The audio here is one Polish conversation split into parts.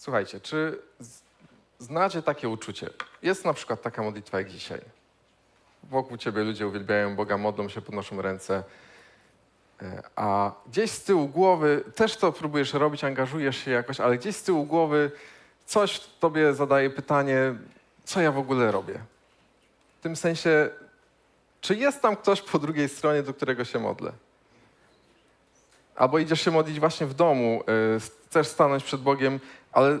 Słuchajcie, czy znacie takie uczucie? Jest na przykład taka modlitwa jak dzisiaj. Wokół ciebie ludzie uwielbiają Boga, modlą się, podnoszą ręce. E, A gdzieś z tyłu głowy, też to próbujesz robić, angażujesz się jakoś, ale gdzieś z tyłu głowy coś tobie zadaje pytanie, co ja w ogóle robię? W tym sensie, czy jest tam ktoś po drugiej stronie, do którego się modlę? Albo idziesz się modlić właśnie w domu, y, chcesz stanąć przed Bogiem, ale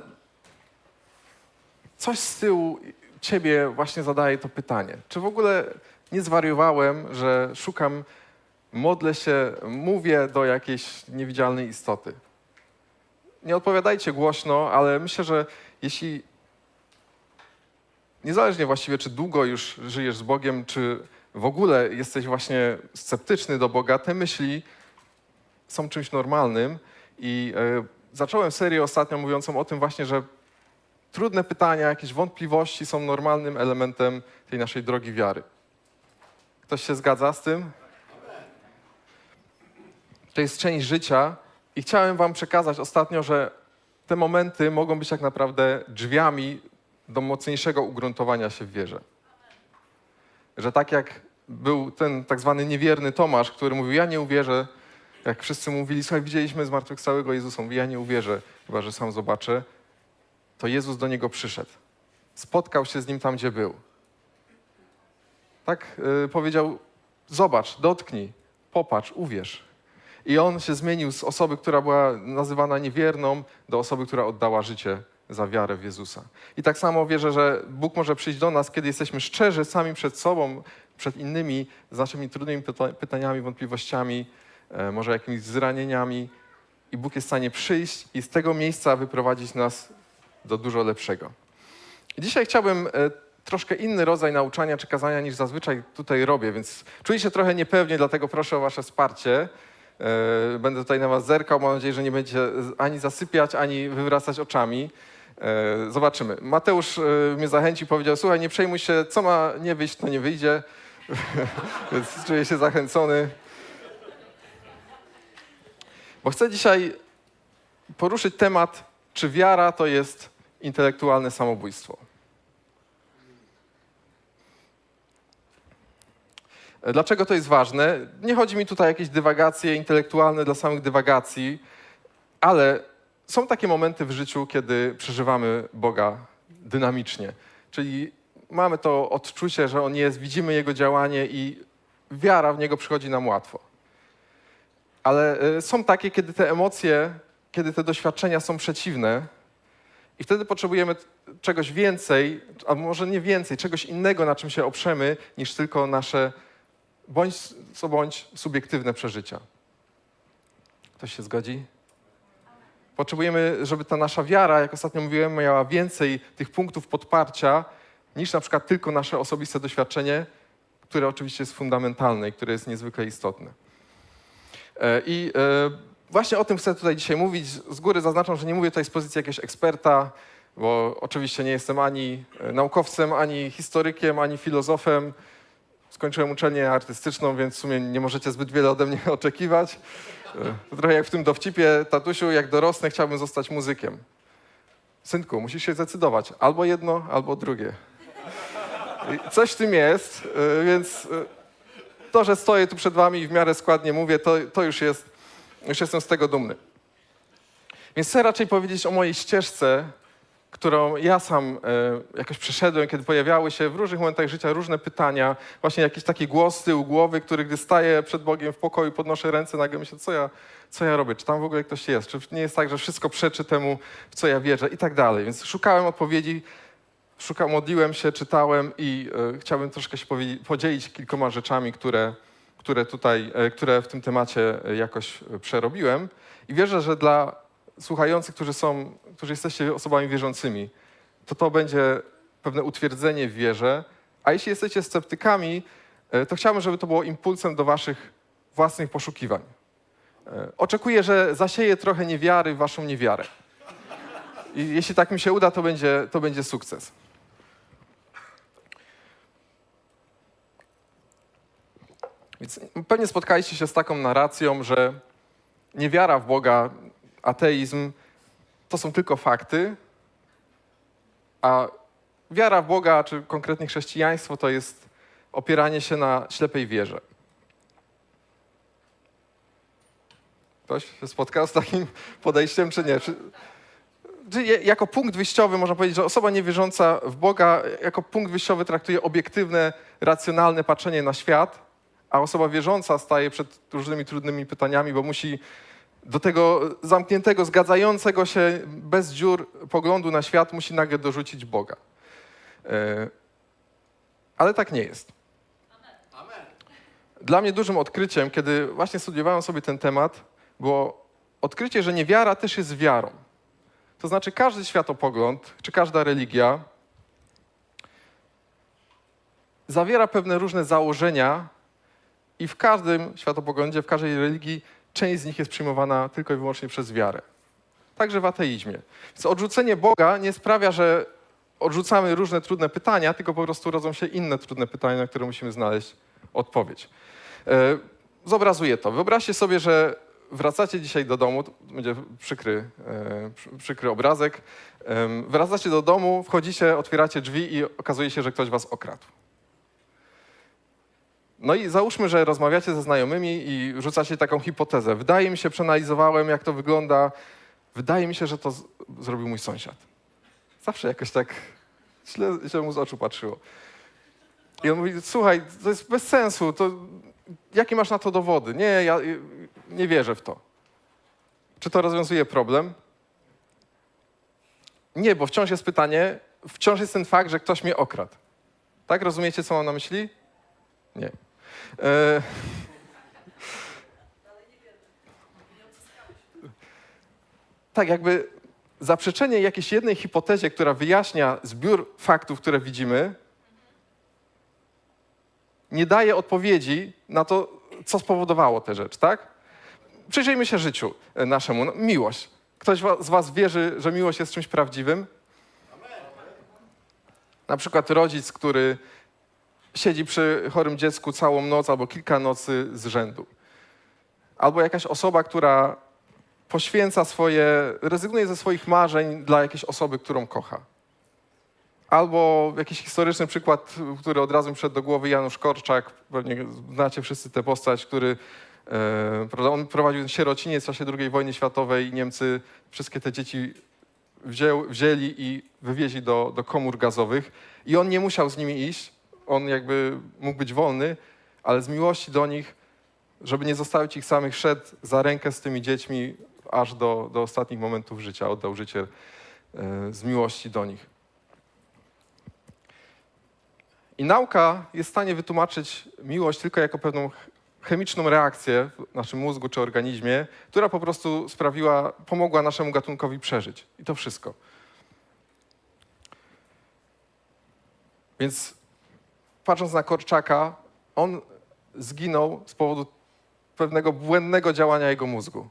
coś z tyłu ciebie właśnie zadaje to pytanie. Czy w ogóle nie zwariowałem, że szukam, modlę się, mówię do jakiejś niewidzialnej istoty? Nie odpowiadajcie głośno, ale myślę, że jeśli niezależnie właściwie, czy długo już żyjesz z Bogiem, czy w ogóle jesteś właśnie sceptyczny do Boga, te myśli są czymś normalnym i e, zacząłem serię ostatnio mówiącą o tym właśnie, że trudne pytania, jakieś wątpliwości są normalnym elementem tej naszej drogi wiary. Ktoś się zgadza z tym? To jest część życia i chciałem wam przekazać ostatnio, że te momenty mogą być tak naprawdę drzwiami do mocniejszego ugruntowania się w wierze. Że tak jak był ten tak zwany niewierny Tomasz, który mówił, ja nie uwierzę, jak wszyscy mówili, słuchaj, widzieliśmy zmartwychwstałego Jezusa, mówi, ja nie uwierzę, chyba że sam zobaczę, to Jezus do niego przyszedł. Spotkał się z nim tam, gdzie był. Tak y, powiedział, zobacz, dotknij, popatrz, uwierz. I on się zmienił z osoby, która była nazywana niewierną, do osoby, która oddała życie za wiarę w Jezusa. I tak samo wierzę, że Bóg może przyjść do nas, kiedy jesteśmy szczerzy sami przed sobą, przed innymi, z naszymi trudnymi pyta- pytaniami, wątpliwościami, może jakimiś zranieniami. I Bóg jest w stanie przyjść i z tego miejsca wyprowadzić nas do dużo lepszego. Dzisiaj chciałbym e, troszkę inny rodzaj nauczania czy kazania niż zazwyczaj tutaj robię, więc czuję się trochę niepewnie, dlatego proszę o Wasze wsparcie. E, Będę tutaj na Was zerkał. Mam nadzieję, że nie będzie ani zasypiać, ani wywracać oczami. E, Zobaczymy. Mateusz e, mnie zachęcił, powiedział: Słuchaj, nie przejmuj się, co ma nie wyjść, to nie wyjdzie. Więc czuję się zachęcony. Bo chcę dzisiaj poruszyć temat, czy wiara to jest intelektualne samobójstwo. Dlaczego to jest ważne? Nie chodzi mi tutaj o jakieś dywagacje intelektualne dla samych dywagacji, ale są takie momenty w życiu, kiedy przeżywamy Boga dynamicznie. Czyli mamy to odczucie, że On jest, widzimy Jego działanie i wiara w Niego przychodzi nam łatwo. Ale y, są takie, kiedy te emocje, kiedy te doświadczenia są przeciwne, i wtedy potrzebujemy czegoś więcej, a może nie więcej, czegoś innego, na czym się oprzemy, niż tylko nasze bądź co bądź subiektywne przeżycia. Ktoś się zgodzi? Potrzebujemy, żeby ta nasza wiara, jak ostatnio mówiłem, miała więcej tych punktów podparcia, niż na przykład tylko nasze osobiste doświadczenie, które oczywiście jest fundamentalne i które jest niezwykle istotne. E, I e, właśnie o tym chcę tutaj dzisiaj mówić. Z góry zaznaczam, że nie mówię tutaj z pozycji jakiegoś eksperta, bo oczywiście nie jestem ani e, naukowcem, ani historykiem, ani filozofem. Skończyłem uczelnię artystyczną, więc w sumie nie możecie zbyt wiele ode mnie oczekiwać. Trochę jak w tym dowcipie, tatusiu, jak dorosnę, chciałbym zostać muzykiem. Synku, musisz się zdecydować. Albo jedno, albo drugie. Coś w tym jest, więc to, że stoję tu przed wami i w miarę składnie mówię, to, to już jest, już jestem z tego dumny. Więc chcę raczej powiedzieć o mojej ścieżce, którą ja sam e, jakoś przeszedłem, kiedy pojawiały się w różnych momentach życia różne pytania, właśnie jakiś taki głos z głowy, który gdy staję przed Bogiem w pokoju, podnoszę ręce, nagle myślę, co ja, co ja robię, czy tam w ogóle ktoś jest, czy nie jest tak, że wszystko przeczy temu, w co ja wierzę i tak dalej. Więc szukałem odpowiedzi, szukałem, modliłem się, czytałem i e, chciałbym troszkę się podzielić kilkoma rzeczami, które, które tutaj, e, które w tym temacie e, jakoś e, przerobiłem. I wierzę, że dla słuchających, którzy są, którzy jesteście osobami wierzącymi, to to będzie pewne utwierdzenie w wierze. A jeśli jesteście sceptykami, e, to chciałbym, żeby to było impulsem do waszych własnych poszukiwań. E, Oczekuję, że zasieję trochę niewiary w waszą niewiarę. I jeśli tak mi się uda, to będzie, to będzie sukces. Więc pewnie spotkaliście się z taką narracją, że niewiara w Boga, ateizm to są tylko fakty, A wiara w Boga, czy konkretnie chrześcijaństwo, to jest opieranie się na ślepej wierze. Ktoś się spotkał z takim podejściem, czy nie? Czy, czy jako punkt wyjściowy można powiedzieć, że osoba niewierząca w Boga jako punkt wyjściowy traktuje obiektywne, racjonalne patrzenie na świat, a osoba wierząca staje przed różnymi trudnymi pytaniami, bo musi do tego zamkniętego, zgadzającego się bez dziur poglądu na świat musi nagle dorzucić Boga. E, Ale tak nie jest. Dla mnie dużym odkryciem, kiedy właśnie studiowałem sobie ten temat, było odkrycie, że niewiara też jest wiarą. To znaczy każdy światopogląd, czy każda religia zawiera pewne różne założenia i w każdym światopoglądzie, w każdej religii część z nich jest przyjmowana tylko i wyłącznie przez wiarę. Także w ateizmie. Więc odrzucenie Boga nie sprawia, że odrzucamy różne trudne pytania, tylko po prostu rodzą się inne trudne pytania, na które musimy znaleźć odpowiedź. E, Zobrazuję to. Wyobraźcie sobie, że wracacie dzisiaj do domu, to będzie przykry, e, przy- przykry obrazek. Wracacie do domu, wchodzicie, otwieracie drzwi i okazuje się, że ktoś was okradł. No i załóżmy, że rozmawiacie ze znajomymi i rzucacie taką hipotezę. Wydaje mi się, przeanalizowałem, jak to wygląda. Wydaje mi się, że to zrobił mój sąsiad. Zawsze jakoś tak źle, źle mu z oczu patrzyło. I on mówi, słuchaj, to jest bez sensu, to jakie masz na to dowody? Nie, ja nie wierzę w to. Czy to rozwiązuje problem? Nie, bo wciąż jest pytanie, wciąż jest ten fakt, że ktoś mnie okradł. Tak? Rozumiecie, co mam na myśli? Nie. E... Tak, jakby zaprzeczenie jakiejś jednej hipotezie, która wyjaśnia zbiór faktów, które widzimy, nie daje odpowiedzi na to, co spowodowało tę rzecz, tak? Przyjrzyjmy się życiu e, naszemu. No, miłość. Ktoś z Was wierzy, że miłość jest czymś prawdziwym? Na przykład rodzic, który siedzi przy chorym dziecku całą noc albo kilka nocy z rzędu. Albo jakaś osoba, która poświęca swoje, rezygnuje ze swoich marzeń dla jakiejś osoby, którą kocha. Albo jakiś historyczny przykład, który od razu mi przyszedł do głowy, Janusz Korczak, pewnie znacie wszyscy tę postać, który e, on prowadził sierociniec w czasie II wojny światowej i Niemcy wszystkie te dzieci wzięli i wywieźli do, do komór gazowych i on nie musiał z nimi iść, on jakby mógł być wolny, ale z miłości do nich, żeby nie zostawić ich samych, szedł za rękę z tymi dziećmi aż do, do ostatnich momentów życia, oddał życie e, z miłości do nich. I nauka jest w stanie wytłumaczyć miłość tylko jako pewną ch- chemiczną reakcję w naszym mózgu czy organizmie, która po prostu sprawiła, pomogła naszemu gatunkowi przeżyć. I to wszystko. Więc patrząc na Korczaka, on zginął z powodu pewnego błędnego działania jego mózgu.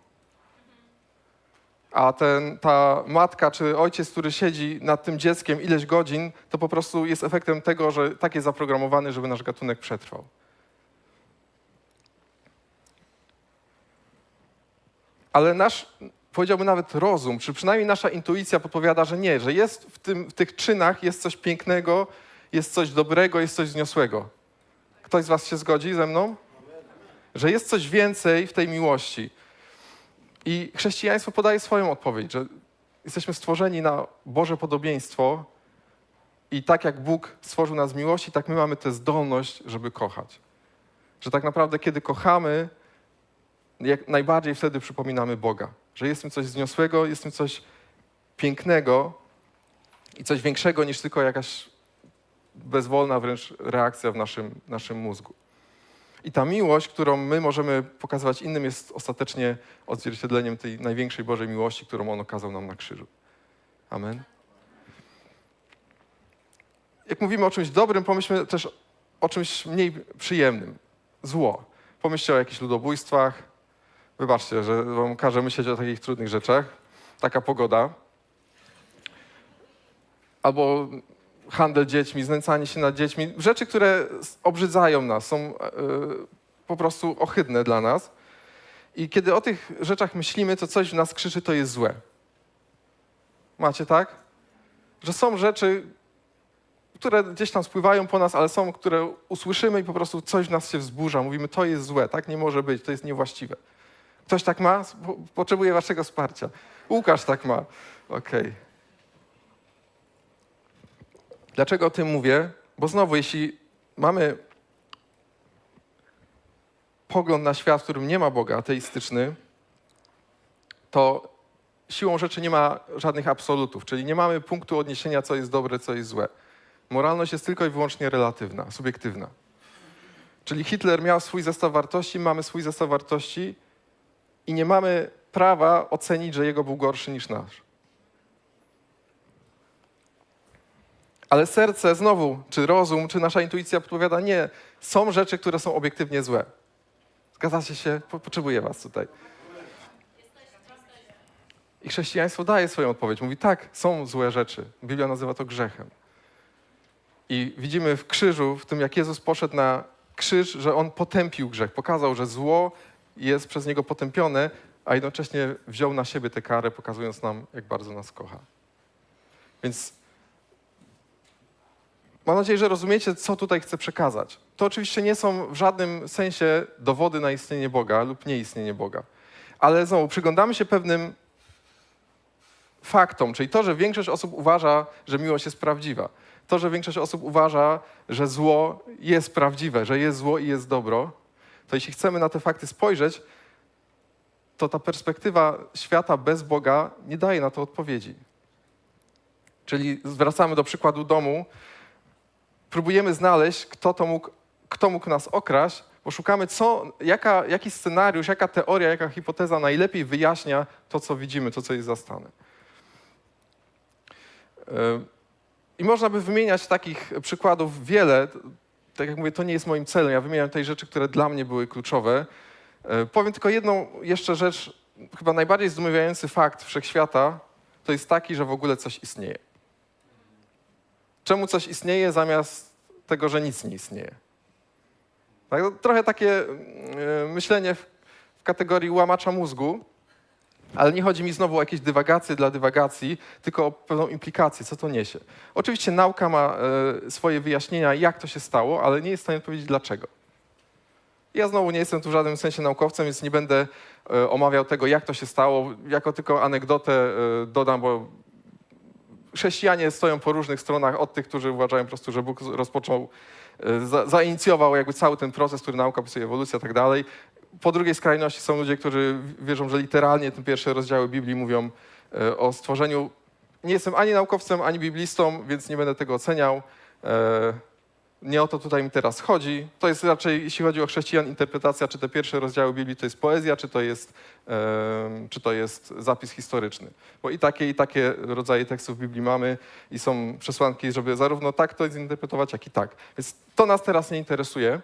A ten, ta matka czy ojciec, który siedzi nad tym dzieckiem ileś godzin, to po prostu jest efektem tego, że tak jest zaprogramowany, żeby nasz gatunek przetrwał. Ale nasz, powiedziałbym nawet rozum, czy przynajmniej nasza intuicja podpowiada, że nie, że jest w, tym, w tych czynach jest coś pięknego, jest coś dobrego, jest coś wzniosłego. Ktoś z Was się zgodzi ze mną? Że jest coś więcej w tej miłości. I chrześcijaństwo podaje swoją odpowiedź, że jesteśmy stworzeni na Boże podobieństwo i tak jak Bóg stworzył nas z miłości, tak my mamy tę zdolność, żeby kochać. Że tak naprawdę, kiedy kochamy, najbardziej wtedy przypominamy Boga. Że jest tym coś wzniosłego, jest tym coś pięknego i coś większego niż tylko jakaś bezwolna wręcz reakcja w naszym, naszym mózgu. I ta miłość, którą my możemy pokazywać innym, jest ostatecznie odzwierciedleniem tej największej Bożej miłości, którą On okazał nam na krzyżu. Amen. Jak mówimy o czymś dobrym, pomyślmy też o czymś mniej przyjemnym. Zło. Pomyślcie o jakichś ludobójstwach. Wybaczcie, że wam każę myśleć o takich trudnych rzeczach. Taka pogoda. Albo handel dziećmi, znęcanie się nad dziećmi, rzeczy, które obrzydzają nas, są e, po prostu ohydne dla nas. I kiedy o tych rzeczach myślimy, to coś w nas krzyczy, to jest złe. Macie tak? że są rzeczy, które gdzieś tam spływają po nas, ale są, które usłyszymy i po prostu coś w nas się wzburza. Mówimy, to jest złe, tak nie może być, to jest niewłaściwe. Ktoś tak ma? Po- Potrzebuje waszego wsparcia. Łukasz tak ma. Okej. Dlaczego o tym mówię? Bo znowu, jeśli mamy pogląd na świat, w którym nie ma Boga, ateistyczny, to siłą rzeczy nie ma żadnych absolutów, czyli nie mamy punktu odniesienia, co jest dobre, co jest złe. Moralność jest tylko i wyłącznie relatywna, subiektywna. Czyli Hitler miał swój zestaw wartości, mamy swój zestaw wartości i nie mamy prawa ocenić, że jego był gorszy niż nasz. Ale serce znowu, czy rozum, czy nasza intuicja podpowiada, nie, są rzeczy, które są obiektywnie złe. Zgadzacie się? Po- Potrzebuję was tutaj. I chrześcijaństwo daje swoją odpowiedź. Mówi, tak, są złe rzeczy. Biblia nazywa to grzechem. I widzimy w krzyżu, w tym jak Jezus poszedł na krzyż, że On potępił grzech. Pokazał, że zło jest przez Niego potępione, a jednocześnie wziął na siebie tę karę, pokazując nam, jak bardzo nas kocha. Więc mam nadzieję, że rozumiecie, co tutaj chcę przekazać. To oczywiście nie są w żadnym sensie dowody na istnienie Boga lub nieistnienie Boga. Ale znowu, przyglądamy się pewnym faktom, czyli to, że większość osób uważa, że miłość jest prawdziwa. To, że większość osób uważa, że zło jest prawdziwe, że jest zło i jest dobro, to jeśli chcemy na te fakty spojrzeć, to ta perspektywa świata bez Boga nie daje na to odpowiedzi. Czyli zwracamy do przykładu domu, próbujemy znaleźć, kto, to mógł, kto mógł nas okraść, bo szukamy, co, jaka, jaki scenariusz, jaka teoria, jaka hipoteza najlepiej wyjaśnia to, co widzimy, to, co jest zastane. Yy, I można by wymieniać takich przykładów wiele. Tak jak mówię, to nie jest moim celem. Ja wymieniam tutaj rzeczy, które dla mnie były kluczowe. Yy, Powiem tylko jedną jeszcze rzecz. Chyba najbardziej zdumiewający fakt wszechświata to jest taki, że w ogóle coś istnieje. Czemu coś istnieje zamiast tego, że nic nie istnieje? Tak, no, trochę takie yy, myślenie w, w kategorii łamacza mózgu, ale nie chodzi mi znowu o jakieś dywagacje dla dywagacji, tylko o pewną implikację, co to niesie. Oczywiście nauka ma e, swoje wyjaśnienia, jak to się stało, ale nie jest w stanie powiedzieć dlaczego. Ja znowu nie jestem tu w żadnym sensie naukowcem, więc nie będę e, omawiał tego, jak to się stało. Jako tylko anegdotę dodam, bo chrześcijanie stoją po różnych stronach od tych, którzy uważają po prostu, że Bóg rozpoczął, e, za, zainicjował jakby cały ten proces, który nauka opisuje, ewolucja i tak dalej. Po drugiej skrajności są ludzie, którzy wierzą, że literalnie te pierwsze rozdziały Biblii mówią e, o stworzeniu. Nie jestem ani naukowcem, ani biblistą, więc nie będę tego oceniał. E, Nie o to tutaj mi teraz chodzi. To jest raczej, jeśli chodzi o chrześcijan, interpretacja, czy te pierwsze rozdziały Biblii to jest poezja, czy to jest, em, czy to jest zapis historyczny. Bo i takie, i takie rodzaje tekstów w Biblii mamy i są przesłanki, żeby zarówno tak to zinterpretować, jak i tak. Więc to nas teraz nie interesuje,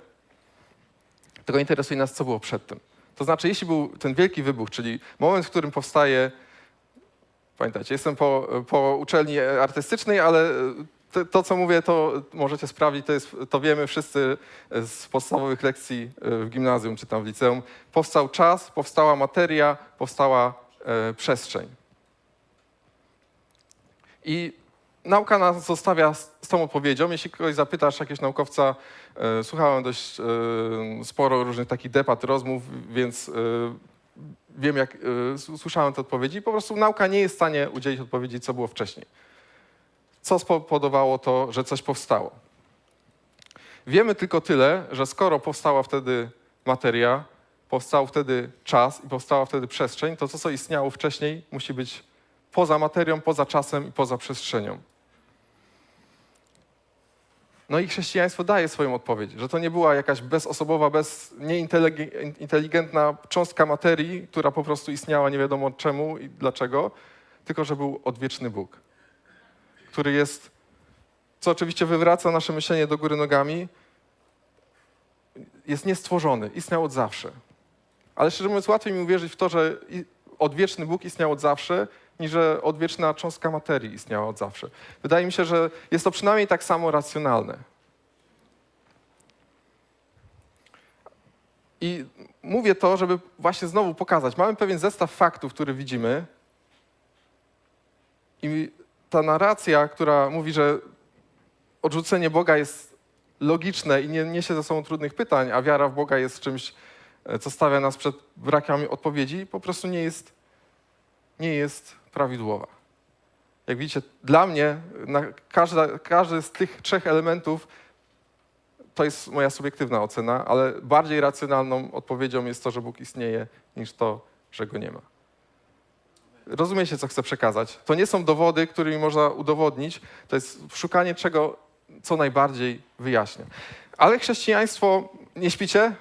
tylko interesuje nas, co było przedtem. To znaczy, jeśli był ten wielki wybuch, czyli moment, w którym powstaje Pamiętajcie, jestem po, po uczelni artystycznej, ale to, to, co mówię, to możecie sprawdzić, to, jest, to wiemy wszyscy z podstawowych lekcji w gimnazjum czy tam w liceum. Powstał czas, powstała materia, powstała e, przestrzeń. I nauka nas zostawia z, z tą odpowiedzią. Jeśli kogoś zapytasz, jakiegoś naukowca, e, słuchałem dość e, sporo różnych takich debat, rozmów, więc e, wiem, jak s- słyszałem te odpowiedzi. Po prostu nauka nie jest w stanie udzielić odpowiedzi, co było wcześniej. Co spowodowało to, że coś powstało? Wiemy tylko tyle, że skoro powstała wtedy materia, powstał wtedy czas i powstała wtedy przestrzeń, to to, co istniało wcześniej, musi być poza materią, poza czasem i poza przestrzenią. No i chrześcijaństwo daje swoją odpowiedź, że to nie była jakaś bezosobowa, bez, nieinteligentna cząstka materii, która po prostu istniała nie wiadomo czemu i dlaczego, tylko że był odwieczny Bóg, który jest, co oczywiście wywraca nasze myślenie do góry nogami, jest niestworzony, istniał od zawsze. Ale szczerze mówiąc, łatwiej mi uwierzyć w to, że odwieczny Bóg istniał od zawsze, niż że odwieczna cząstka materii istniała od zawsze. Wydaje mi się, że jest to przynajmniej tak samo racjonalne. I mówię to, żeby właśnie znowu pokazać. Mamy pewien zestaw faktów, który widzimy, i ta narracja, która mówi, że odrzucenie Boga jest logiczne i nie niesie ze sobą trudnych pytań, a wiara w Boga jest czymś, e, co stawia nas przed brakiem odpowiedzi, po prostu nie jest, nie jest prawidłowa. Jak widzicie, dla mnie każda, każdy z tych trzech elementów to jest moja subiektywna ocena, ale bardziej racjonalną odpowiedzią jest to, że Bóg istnieje, niż to, że go nie ma. Rozumiecie, co chcę przekazać? To nie są dowody, którymi można udowodnić, to jest szukanie czego, co najbardziej wyjaśnia. Ale chrześcijaństwo, nie śpicie?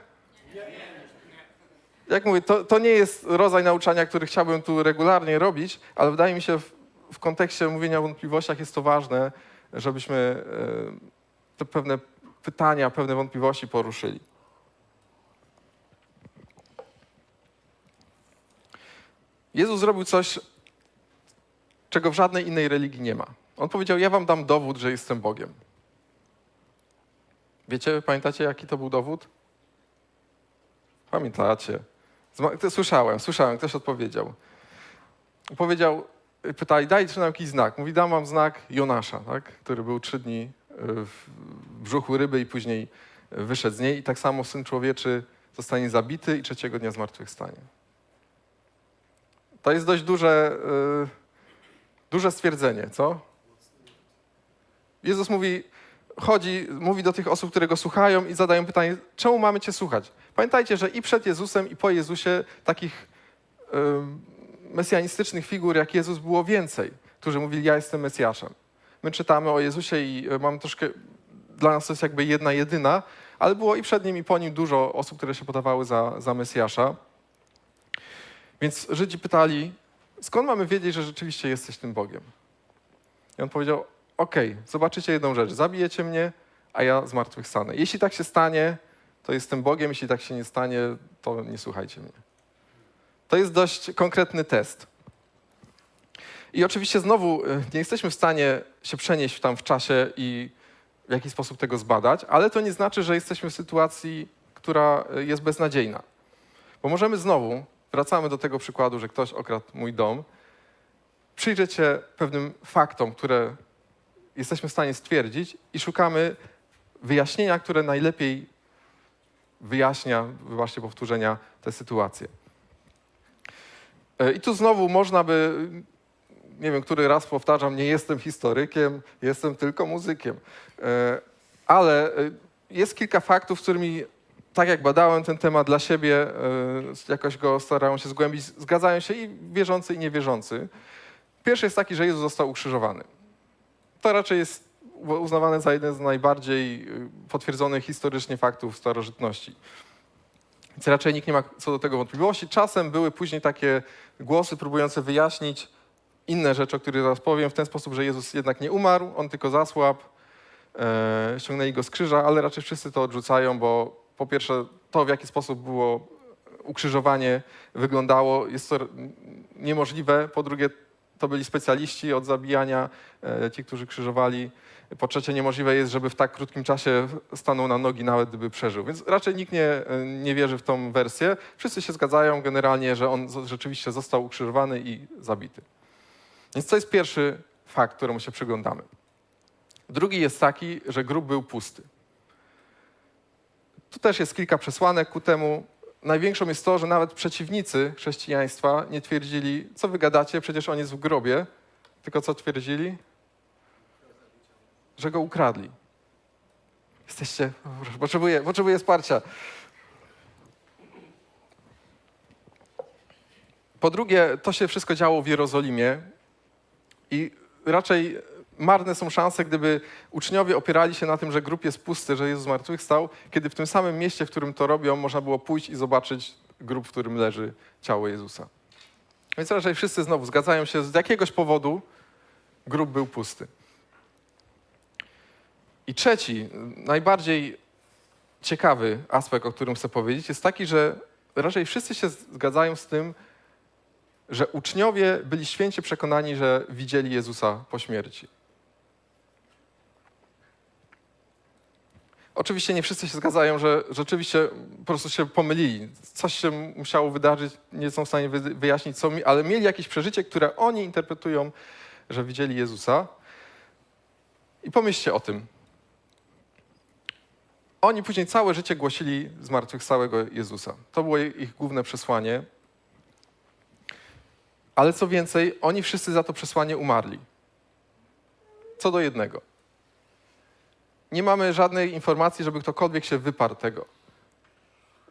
Jak mówię, to, to nie jest rodzaj nauczania, który chciałbym tu regularnie robić, ale wydaje mi się, w, w kontekście mówienia o wątpliwościach jest to ważne, żebyśmy e, te pewne pytania, pewne wątpliwości poruszyli. Jezus zrobił coś, czego w żadnej innej religii nie ma. On powiedział: Ja wam dam dowód, że jestem Bogiem. Wiecie, pamiętacie, jaki to był dowód? Pamiętacie. Słyszałem, słyszałem, ktoś odpowiedział. Powiedział, pytali, dajcie nam jakiś znak. Mówi, dam wam znak Jonasza, tak? który był trzy dni y, w brzuchu ryby i później wyszedł z niej. I tak samo Syn Człowieczy zostanie zabity i trzeciego dnia zmartwychwstanie. To jest dość duże, y, duże stwierdzenie, co? Jezus mówi, chodzi, mówi do tych osób, które go słuchają i zadają pytanie, czemu mamy cię słuchać? Pamiętajcie, że i przed Jezusem, i po Jezusie takich y, mesjanistycznych figur jak Jezus było więcej, którzy mówili, ja jestem Mesjaszem. My czytamy o Jezusie i y, mam troszkę, dla nas to jest jakby jedna jedyna, ale było i przed nim, i po nim dużo osób, które się podawały za, za Mesjasza. Więc Żydzi pytali, skąd mamy wiedzieć, że rzeczywiście jesteś tym Bogiem? I on powiedział, okej, zobaczycie jedną rzecz, zabijecie mnie, a ja zmartwychwstanę. Jeśli tak się stanie, to jestem Bogiem, jeśli tak się nie stanie, to nie słuchajcie mnie. To jest dość konkretny test. I oczywiście znowu y, nie jesteśmy w stanie się przenieść tam w czasie i w jakiś sposób tego zbadać, ale to nie znaczy, że jesteśmy w sytuacji, która y, jest beznadziejna. Bo możemy znowu, wracamy do tego przykładu, że ktoś okradł mój dom, przyjrzeć się pewnym faktom, które jesteśmy w stanie stwierdzić i szukamy wyjaśnienia, które najlepiej wyjaśnia, wybaczcie powtórzenia, tę sytuację. E, I tu znowu można by, nie wiem, który raz powtarzam, nie jestem historykiem, jestem tylko muzykiem. E, Ale e, jest kilka faktów, z którymi, tak jak badałem ten temat dla siebie, e, jakoś go starałem się zgłębić, zgadzają się i wierzący, i niewierzący. Pierwszy jest taki, że Jezus został ukrzyżowany. To raczej jest uznawane za jeden z najbardziej y, potwierdzonych historycznie faktów starożytności. Więc raczej nikt nie ma co do tego wątpliwości. Czasem były później takie głosy próbujące wyjaśnić inne rzeczy, o których zaraz powiem, w ten sposób, że Jezus jednak nie umarł, on tylko zasłabł, e, ściągnęli go z krzyża, ale raczej wszyscy to odrzucają, bo po pierwsze to, w jaki sposób było ukrzyżowanie wyglądało, jest to niemożliwe. Po drugie, to byli specjaliści od zabijania, e, ci, którzy krzyżowali. Po trzecie, niemożliwe jest, żeby w tak krótkim czasie stanął na nogi, nawet gdyby przeżył. Więc raczej nikt nie, nie wierzy w tą wersję. Wszyscy się zgadzają generalnie, że on rzeczywiście został ukrzyżowany i zabity. Więc to jest pierwszy fakt, któremu się przyglądamy. Drugi jest taki, że grób był pusty. Tu też jest kilka przesłanek ku temu. Największą jest to, że nawet przeciwnicy chrześcijaństwa nie twierdzili, co wy gadacie, przecież on jest w grobie, tylko co twierdzili? Że go ukradli. Jesteście, potrzebuję, potrzebuję wsparcia. Po drugie, to się wszystko działo w Jerozolimie i raczej marne są szanse, gdyby uczniowie opierali się na tym, że grób jest pusty, że Jezus zmartwychwstał, kiedy w tym samym mieście, w którym to robią, można było pójść i zobaczyć grób, w którym leży ciało Jezusa. Więc raczej wszyscy znowu zgadzają się, z jakiegoś powodu grób był pusty. I trzeci, najbardziej ciekawy aspekt, o którym chcę powiedzieć, jest taki, że raczej wszyscy się zgadzają z tym, że uczniowie byli święcie przekonani, że widzieli Jezusa po śmierci. Oczywiście nie wszyscy się zgadzają, że rzeczywiście po prostu się pomylili. Coś się musiało wydarzyć, nie są w stanie wy- wyjaśnić, co mi, ale mieli jakieś przeżycie, które oni interpretują że widzieli Jezusa. I pomyślcie o tym. Oni później całe życie głosili zmartwychwstałego Jezusa. To było ich główne przesłanie. Ale co więcej, oni wszyscy za to przesłanie umarli. Co do jednego. Nie mamy żadnej informacji, żeby ktokolwiek się wyparł tego.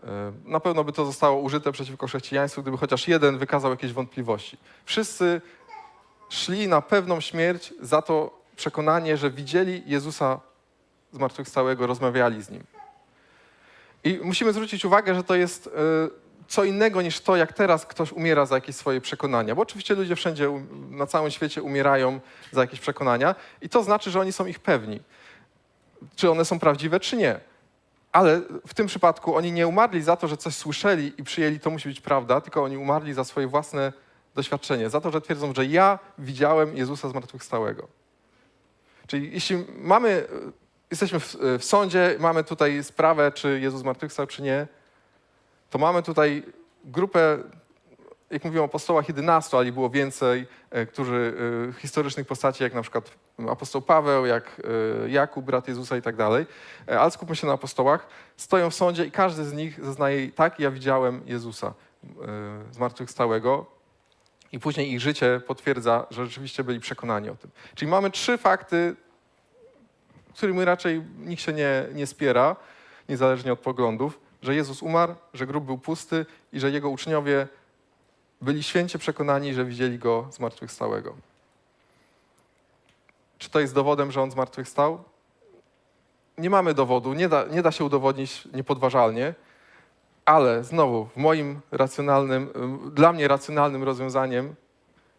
E, Na pewno by to zostało użyte przeciwko chrześcijaństwu, gdyby chociaż jeden wykazał jakieś wątpliwości. Wszyscy szli na pewną śmierć za to przekonanie, że widzieli Jezusa zmartwychwstałego, rozmawiali z Nim. I musimy zwrócić uwagę, że to jest e, co innego niż to, jak teraz ktoś umiera za jakieś swoje przekonania. Bo oczywiście ludzie wszędzie um, na całym świecie umierają za jakieś przekonania i to znaczy, że oni są ich pewni. Czy one są prawdziwe, czy nie. Ale w tym przypadku oni nie umarli za to, że coś słyszeli i przyjęli, to musi być prawda, tylko oni umarli za swoje własne doświadczenie, za to, że twierdzą, że ja widziałem Jezusa zmartwychwstałego. Czyli jeśli mamy, jesteśmy w, w sądzie, mamy tutaj sprawę, czy Jezus zmartwychwstał, czy nie, to mamy tutaj grupę, jak mówiłem apostołach 11, ale było więcej, e, którzy, e, historycznych postaci, jak na przykład apostoł Paweł, jak e, Jakub, brat Jezusa i tak dalej, ale skupmy się na apostołach, stoją w sądzie i każdy z nich zeznaje, tak, ja widziałem Jezusa zmartwychwstałego. I później ich życie potwierdza, że rzeczywiście byli przekonani o tym. Czyli mamy trzy fakty, którymi raczej nikt się nie, nie spiera, niezależnie od poglądów, że Jezus umarł, że grób był pusty i że jego uczniowie byli święcie przekonani, że widzieli go zmartwychwstałego. Czy to jest dowodem, że on zmartwychwstał? Nie mamy dowodu, nie da, nie da się udowodnić niepodważalnie, ale znowu w moim racjonalnym, dla mnie racjonalnym rozwiązaniem,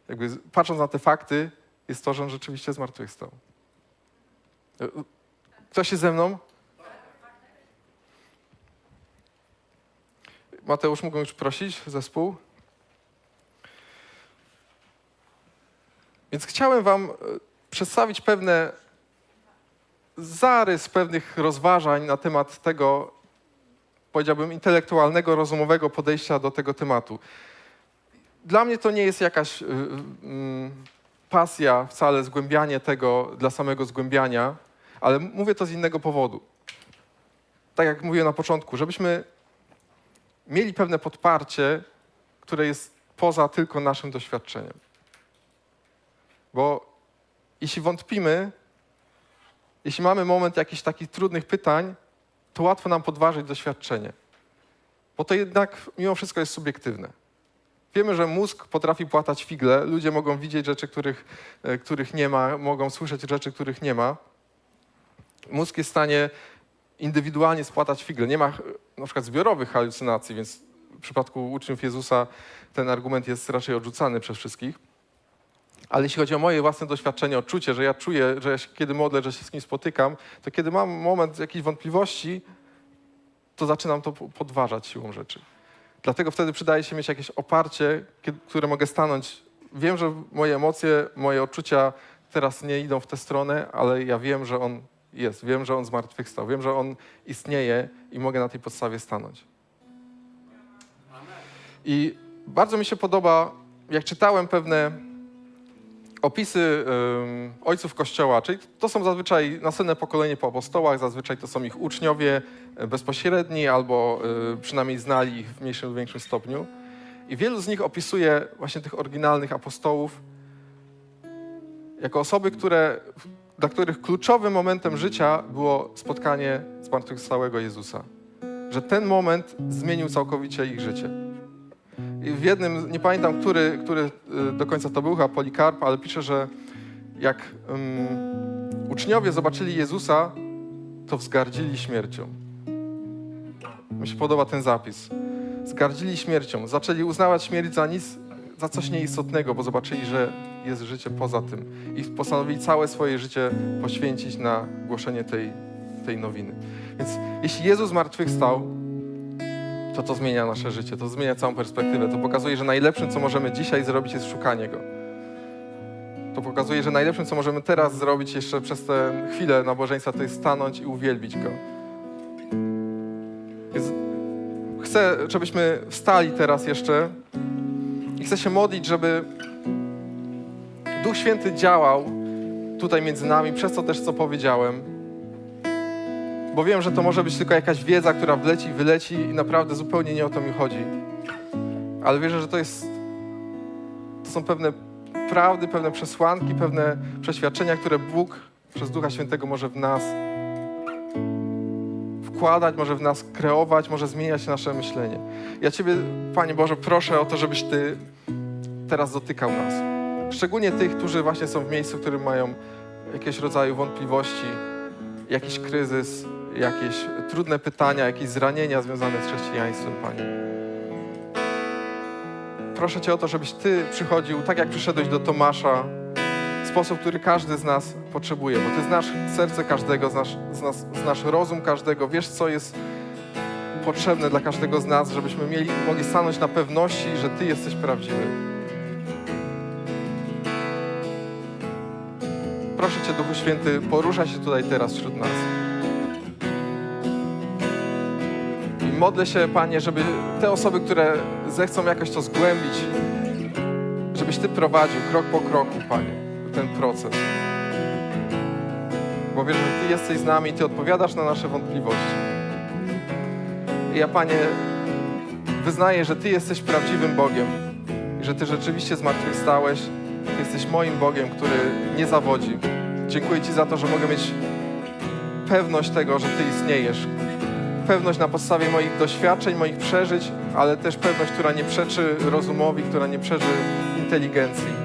jakby patrząc na te fakty, jest to, że on rzeczywiście zmartwychwstał. Ktoś jest ze mną? Mateusz, mógłbym już prosić zespół? Więc chciałem Wam e, przedstawić pewne zarys pewnych rozważań na temat tego, powiedziałbym, intelektualnego, rozumowego podejścia do tego tematu. Dla mnie to nie jest jakaś y, y, pasja, wcale zgłębianie tego dla samego zgłębiania, ale mówię to z innego powodu. Tak jak mówiłem na początku, żebyśmy mieli pewne podparcie, które jest poza tylko naszym doświadczeniem. Bo jeśli wątpimy, jeśli mamy moment jakichś takich trudnych pytań, to łatwo nam podważyć doświadczenie. Bo to jednak mimo wszystko jest subiektywne. Wiemy, że mózg potrafi płatać figle, ludzie mogą widzieć rzeczy, których, e, których nie ma, mogą słyszeć rzeczy, których nie ma. Mózg jest w stanie indywidualnie spłatać figle. Nie ma ch- na przykład zbiorowych halucynacji, więc w przypadku uczniów Jezusa ten argument jest raczej odrzucany przez wszystkich. Ale jeśli chodzi o moje własne doświadczenie, odczucie, że ja czuję, że ja się, kiedy modlę, że się z kimś spotykam, to kiedy mam moment jakiejś wątpliwości, to zaczynam to po- podważać siłą rzeczy. Dlatego wtedy przydaje się mieć jakieś oparcie, które mogę stanąć. Wiem, że moje emocje, moje odczucia teraz nie idą w tę stronę, ale ja wiem, że On jest. Wiem, że On zmartwychwstał. Wiem, że On istnieje i mogę na tej podstawie stanąć. I bardzo mi się podoba, jak czytałem pewne opisy ojców Kościoła, czyli to są zazwyczaj następne pokolenie po apostołach, zazwyczaj to są ich uczniowie e, bezpośredni albo y, przynajmniej znali ich w mniejszym lub większym stopniu. I wielu z nich opisuje właśnie tych oryginalnych apostołów jako osoby, które, dla których kluczowym momentem życia było spotkanie zmartwychwstałego Jezusa. Że ten moment zmienił całkowicie ich życie. W jednym, nie pamiętam, który, który y, do końca to był, chyba Polikarp, ale pisze, że jak ym, uczniowie zobaczyli Jezusa, to wzgardzili śmiercią. Mi się podoba ten zapis. Zgardzili śmiercią. Zaczęli uznawać śmierć za nic, za coś nieistotnego, bo zobaczyli, że jest życie poza tym. I postanowili całe swoje życie poświęcić na głoszenie tej, tej nowiny. Więc jeśli Jezus zmartwychwstał, to to zmienia nasze życie, to zmienia całą perspektywę. To pokazuje, że najlepszym, co możemy dzisiaj zrobić, jest szukanie Go. To pokazuje, że najlepszym, co możemy teraz zrobić jeszcze przez tę chwilę nabożeństwa, to jest stanąć i uwielbić Go. Więc chcę, żebyśmy wstali teraz jeszcze i chcę się modlić, żeby Duch Święty działał tutaj między nami, przez to też, co powiedziałem. Bo wiem, że to może być tylko jakaś wiedza, która wleci wyleci i naprawdę zupełnie nie o to mi chodzi. Ale wierzę, że to jest... To są pewne prawdy, pewne przesłanki, pewne przeświadczenia, które Bóg przez Ducha Świętego może w nas wkładać, może w nas kreować, może zmieniać nasze myślenie. Ja Ciebie, Panie Boże, proszę o to, żebyś Ty teraz dotykał nas. Szczególnie tych, którzy właśnie są w miejscu, w którym mają jakiegoś rodzaju wątpliwości, jakiś kryzys, jakieś trudne pytania, jakieś zranienia związane z chrześcijaństwem, Panie. Proszę Cię o to, żebyś Ty przychodził, tak jak przyszedłeś do Tomasza, w sposób, który każdy z nas potrzebuje, bo Ty znasz serce każdego, znasz, znasz, znasz rozum każdego, wiesz, co jest potrzebne dla każdego z nas, żebyśmy mieli, mogli stanąć na pewności, że Ty jesteś prawdziwy. Proszę Cię, Duchu Święty, poruszaj się tutaj teraz wśród nas. Modlę się, Panie, żeby te osoby, które zechcą jakoś to zgłębić, żebyś Ty prowadził krok po kroku, Panie, ten proces. Bo wierzę, że Ty jesteś z nami i Ty odpowiadasz na nasze wątpliwości. I ja, Panie, wyznaję, że Ty jesteś prawdziwym Bogiem i że Ty rzeczywiście zmartwychwstałeś. Ty jesteś moim Bogiem, który nie zawodzi. Dziękuję Ci za to, że mogę mieć pewność tego, że Ty istniejesz. Pewność na podstawie moich doświadczeń, moich przeżyć, ale też pewność, która nie przeczy rozumowi, która nie przeczy inteligencji.